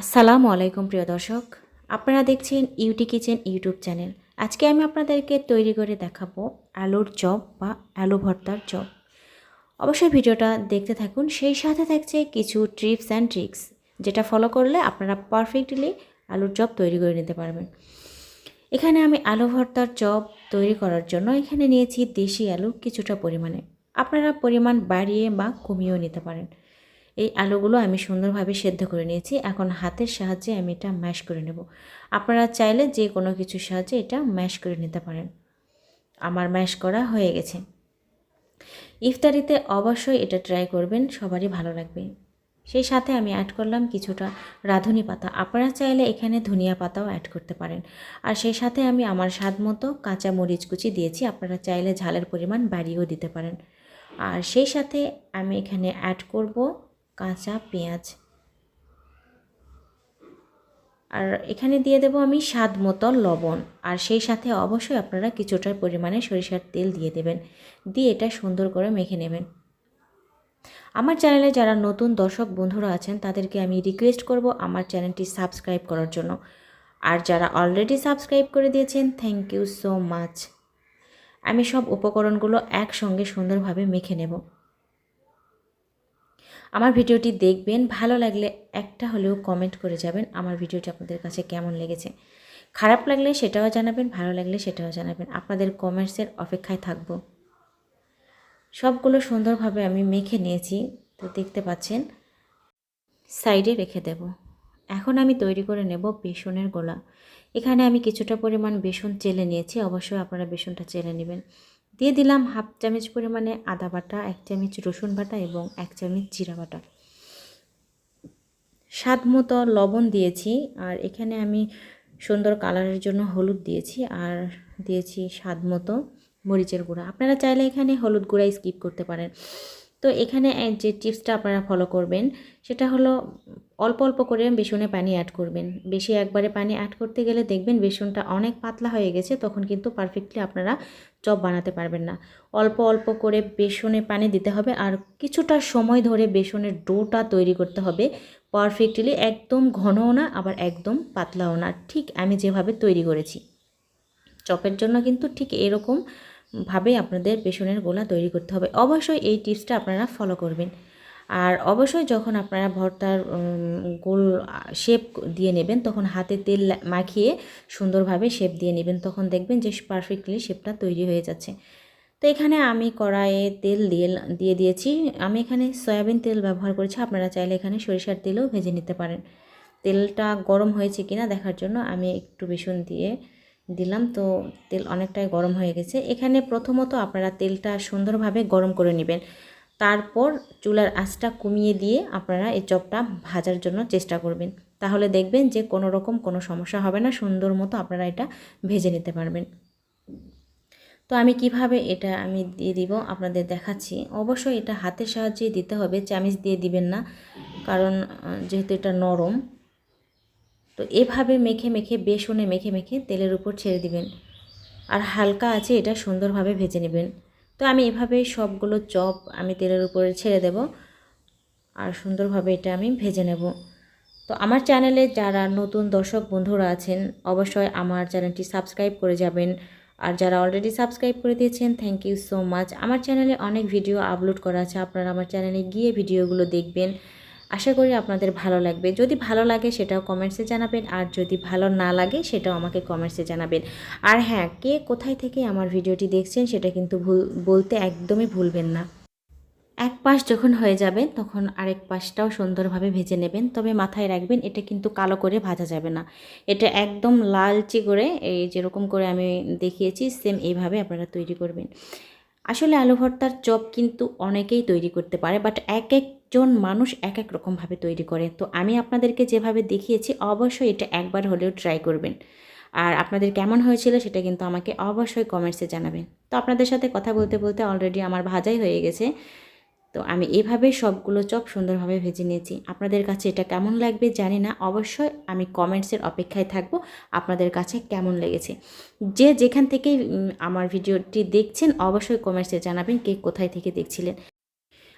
আসসালামু আলাইকুম, প্রিয় দর্শক। আপনারা দেখছেন ইউটি কিচেন ইউটিউব চ্যানেল। আজকে আমি আপনাদেরকে তৈরি করে দেখাবো আলুর চপ বা আলু ভর্তার চপ। অবশ্যই ভিডিওটা দেখতে থাকুন। সেই সাথে থাকছে কিছু ট্রিপস অ্যান্ড ট্রিক্স, যেটা ফলো করলে আপনারা পারফেক্টলি আলুর চপ তৈরি করে নিতে পারবেন। এখানে আমি আলু ভর্তার চপ তৈরি করার জন্য এখানে নিয়েছি দেশি আলু কিছুটা পরিমাণে। আপনারা পরিমাণ বাড়িয়ে বা কমিয়েও নিতে পারেন। এই আলুগুলো আমি সুন্দরভাবে সেদ্ধ করে নিয়েছি। এখন হাতের সাহায্যে আমি এটা ম্যাশ করে নেব। আপনারা চাইলে যে কোনো কিছুর সাহায্যে এটা ম্যাশ করে নিতে পারেন। আমার ম্যাশ করা হয়ে গেছে। ইফতারিতে অবশ্যই এটা ট্রাই করবেন, সবারই ভালো লাগবে। সেই সাথে আমি অ্যাড করলাম কিছুটা রাঁধুনি পাতা। আপনারা চাইলে এখানে ধনিয়া পাতাও অ্যাড করতে পারেন। আর সেই সাথে আমি আমার স্বাদ মতো কাঁচা মরিচ কুচি দিয়েছি। আপনারা চাইলে ঝালের পরিমাণ বাড়িয়েও দিতে পারেন। আর সেই সাথে আমি এখানে অ্যাড করব কাঁচা পেঁয়াজ। আর এখানে দিয়ে দেবো আমি স্বাদ মতো লবণ। আর সেই সাথে অবশ্যই আপনারা কিছুটা পরিমাণে সরিষার তেল দিয়ে দেবেন। দিয়ে এটা সুন্দর করে মেখে নেবেন। আমার চ্যানেলে যারা নতুন দর্শক বন্ধুরা আছেন, তাদেরকে আমি রিকোয়েস্ট করব আমার চ্যানেলটি সাবস্ক্রাইব করার জন্য। আর যারা অলরেডি সাবস্ক্রাইব করে দিয়েছেন থ্যাংক ইউ সো মাচ আমি সব উপকরণগুলো একসঙ্গে সুন্দরভাবে মেখে নেব। আমার ভিডিওটি দেখবেন, ভালো লাগলে একটা হলেও কমেন্ট করে যাবেন আমার ভিডিওটি আপনাদের কাছে কেমন লেগেছে। খারাপ লাগলে সেটাও জানাবেন, ভালো লাগলে সেটাও জানাবেন। আপনাদের কমেন্টসের অপেক্ষায় থাকব। সবগুলো সুন্দরভাবে আমি মেখে নিয়েছি, তো দেখতে পাচ্ছেন, সাইডে রেখে দেব। এখন আমি তৈরি করে নেব বেসনের গোলা। এখানে আমি কিছুটা পরিমাণ বেসন চেলে নিয়েছি, অবশ্যই আপনারা বেসনটা চেলে নেবেন। দিয়ে দিলাম হাফ চামচ পরিমাণে আদা বাটা, এক চামচ রসুন বাটা এবং এক চামচ জিরা বাটা। স্বাদ মতো লবণ দিয়েছি আর এখানে আমি সুন্দর কালারের জন্য হলুদ দিয়েছি আর দিয়েছি স্বাদ মতো মরিচের গুঁড়া। আপনারা চাইলে এখানে হলুদ গুঁড়া স্কিপ করতে পারেন। তো এখানে যে টিপসটা আপনারা ফলো করবেন, সেটা হলো অল্প অল্প করে বেসনে পানি অ্যাড করবেন। বেশি একবারে পানি অ্যাড করতে গেলে দেখবেন বেসনটা অনেক পাতলা হয়ে গেছে, তখন কিন্তু পারফেক্টলি আপনারা চপ বানাতে পারবেন না। অল্প অল্প করে বেসনে পানি দিতে হবে আর কিছুটা সময় ধরে বেসনের ডোটা তৈরি করতে হবে। পারফেক্টলি একদম ঘনও না, আবার একদম পাতলাও না। ঠিক আমি যেভাবে তৈরি করেছি। চপের জন্য কিন্তু ঠিক এরকম ভাবে আপনাদের বেসনের গোলা তৈরি করতে হবে। অবশ্যই এই টিপসটা আপনারা ফলো করবেন। আর অবশ্যই যখন আপনারা ভর্তার গোল শেপ দিয়ে নেবেন, তখন হাতে তেল মাখিয়ে সুন্দরভাবে শেপ দিয়ে নেবেন। তখন দেখবেন যে পারফেক্টলি শেপটা তৈরি হয়ে যাচ্ছে। তো এখানে আমি কড়াইয়ে তেল দিয়ে দিয়ে দিয়েছি। আমি এখানে সয়াবিন তেল ব্যবহার করেছি। আপনারা চাইলে এখানে সরিষার তেলও ভেজে নিতে পারেন। তেলটা গরম হয়েছে কিনা দেখার জন্য আমি একটু বেসন দিয়ে দিলাম। তো তেল অনেকটাই গরম হয়ে গেছে। এখানে প্রথমত আপনারা তেলটা সুন্দরভাবে গরম করে নেবেন। তারপর চুলার আঁচটা কমিয়ে দিয়ে আপনারা এই চপটা ভাজার জন্য চেষ্টা করবেন। তাহলে দেখবেন যে কোনো রকম কোনো সমস্যা হবে না, সুন্দর মতো আপনারা এটা ভেজে নিতে পারবেন। তো আমি কীভাবে এটা আমি দিয়ে দিব আপনাদের দেখাচ্ছি। অবশ্যই এটা হাতের সাহায্যে দিতে হবে, চামিচ দিয়ে দিবেন না। কারণ যেহেতু এটা নরম তো এভাবে মেখে মেখে বেসনে মেখে মেখে তেলের উপর ছেড়ে দিবেন। আর হালকা আছে, এটা সুন্দরভাবে ভেজে নেবেন। তো আমি এভাবে সবগুলো চপ আমি তেলের উপরে ছেড়ে দেব আর সুন্দরভাবে এটা আমি ভেজে নেব। তো আমার চ্যানেলে যারা নতুন দর্শক বন্ধুরা আছেন, অবশ্যই আমার চ্যানেলটি সাবস্ক্রাইব করে যাবেন। আর যারা অলরেডি সাবস্ক্রাইব করে দিয়েছেন থ্যাংক ইউ সো মাচ আমার চ্যানেলে অনেক ভিডিও আপলোড করা আছে, আপনারা আমার চ্যানেলে গিয়ে ভিডিওগুলো দেখবেন। আশা করি আপনাদের ভালো লাগবে। যদি ভালো লাগে সেটাও কমেন্টসে জানাবেন, আর যদি ভালো না লাগে সেটাও আমাকে কমেন্টসে জানাবেন। আর হ্যাঁ কে কোথায় থেকে আমার ভিডিওটি দেখছেন সেটা কিন্তু ভুল, বলতে একদমই ভুলবেন না। এক পাশ যখন হয়ে যাবে তখন আরেক পাশটাও সুন্দরভাবে ভেজে নেবেন, তবে মাথায় রাখবেন এটা কিন্তু কালো করে ভাজা যাবে না। এটা একদম লালচে করে, এই যেরকম করে আমি দেখিয়েছি সেম এইভাবে আপনারা তৈরি করবেন। আসলে আলু ভর্তার চপ কিন্তু অনেকেই তৈরি করতে পারে বাট এক এক একজন মানুষ এক এক রকমভাবে তৈরি করে। তো আমি আপনাদেরকে যেভাবে দেখিয়েছি, অবশ্যই এটা একবার হলেও ট্রাই করবেন। আর আপনাদের কেমন হয়েছিল সেটা কিন্তু আমাকে অবশ্যই কমেন্টসে জানাবেন। তো আপনাদের সাথে কথা বলতে বলতে অলরেডি আমার ভাজাই হয়ে গেছে। তো আমি এভাবে সবগুলো চপ সুন্দরভাবে ভেজে নিয়েছি। আপনাদের কাছে এটা কেমন লাগবে জানি না। অবশ্যই আমি কমেন্টসের অপেক্ষায় থাকব আপনাদের কাছে কেমন লেগেছে। যে যেখান থেকেই আমার ভিডিওটি দেখছেন, অবশ্যই কমেন্টসে জানাবেন কে কোথায় থেকে দেখছিলেন।